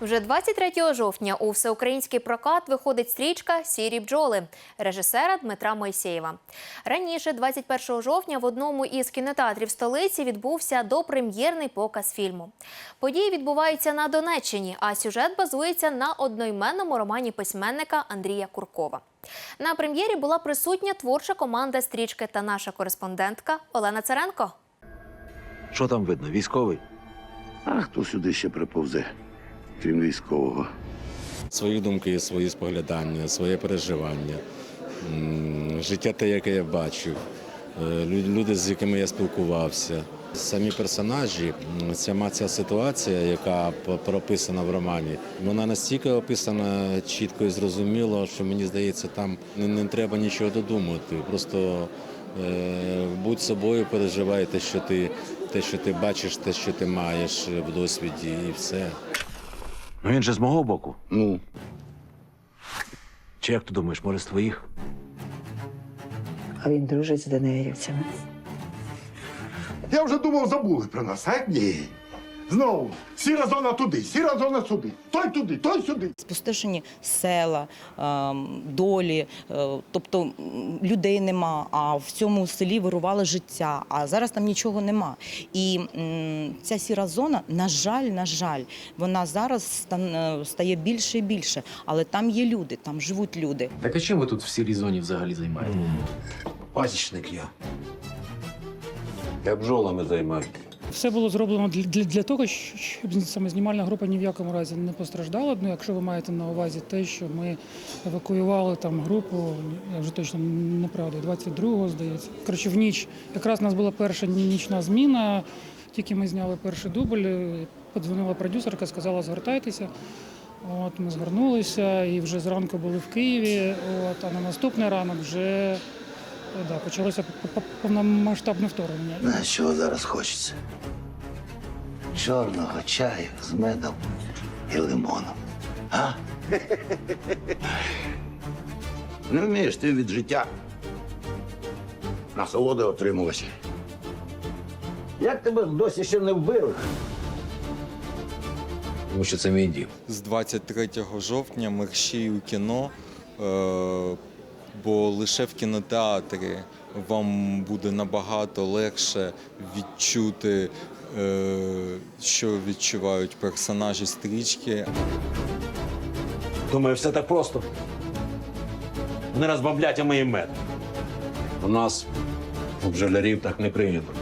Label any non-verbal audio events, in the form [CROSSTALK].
Вже 23 жовтня у всеукраїнський прокат виходить стрічка Сірі бджоли режисера Дмитра Мойсєєва. Раніше, 21 жовтня, в одному із кінотеатрів столиці відбувся допрем'єрний показ фільму. Події відбуваються на Донеччині, а сюжет базується на одноіменному романі письменника Андрія Куркова. На прем'єрі була присутня творча команда стрічки та наша кореспондентка Олена Царенко. Що там видно? Військовий? А хто сюди ще приповзе, крім військового? свої думки, свої споглядання, своє переживання, життя те, яке я бачив, е, люди, з якими я спілкувався. Самі персонажі, сама ця ситуація, яка прописана в романі, вона настільки описана чітко і зрозуміло, що мені здається, там не, не треба нічого додумувати. Просто е, будь собою, переживай те, що ти, те, що ти бачиш, те, що ти маєш в досвіді, і все. Ну він же з мого боку. Ну, Чи як ти думаєш, може з твоїх? А він дружить з ДНРівцями. Я вже думав, забули про нас, а ні. Знову сіра зона туди, сіра зона сюди. Той туди, той сюди. спустошені села, ем, долі, е, тобто людей нема. А в цьому селі вирувало життя. А зараз там нічого нема. І ця сіра зона, на жаль, на жаль, вона зараз е, стає більше і більше. Але там є люди, там живуть люди. Так а чим ви тут в сірій зоні взагалі займаєтесь? Пасічник я. Я бджолами займаюся. Все було зроблено для, для, того, щоб саме знімальна група ні в якому разі не постраждала. Ну, якщо ви маєте на увазі те, що ми евакуювали там групу, я вже точно не пригадую, 22-го, здається. Коротше, в ніч якраз у нас була перша нічна зміна. Тільки ми зняли перший дубль, подзвонила продюсерка, сказала, згортайтеся. От ми звернулися і вже зранку були в Києві. От, а на наступний ранок вже да, почалося повномасштабне вторгнення. знаєш, чого зараз хочеться? Чорного чаю з медом і лимоном. А? [LAUGHS] Не вмієш ти від життя насолоди отримувати. Як тебе досі ще не вбили? Тому що це мій дім. з 23 жовтня мерщій у кіно, е, бо лише в кінотеатрі вам буде набагато легше відчути, е, що відчувають персонажі стрічки. Думаю, все так просто. Не ми їм мед. У нас у бжолярів так не прийнято.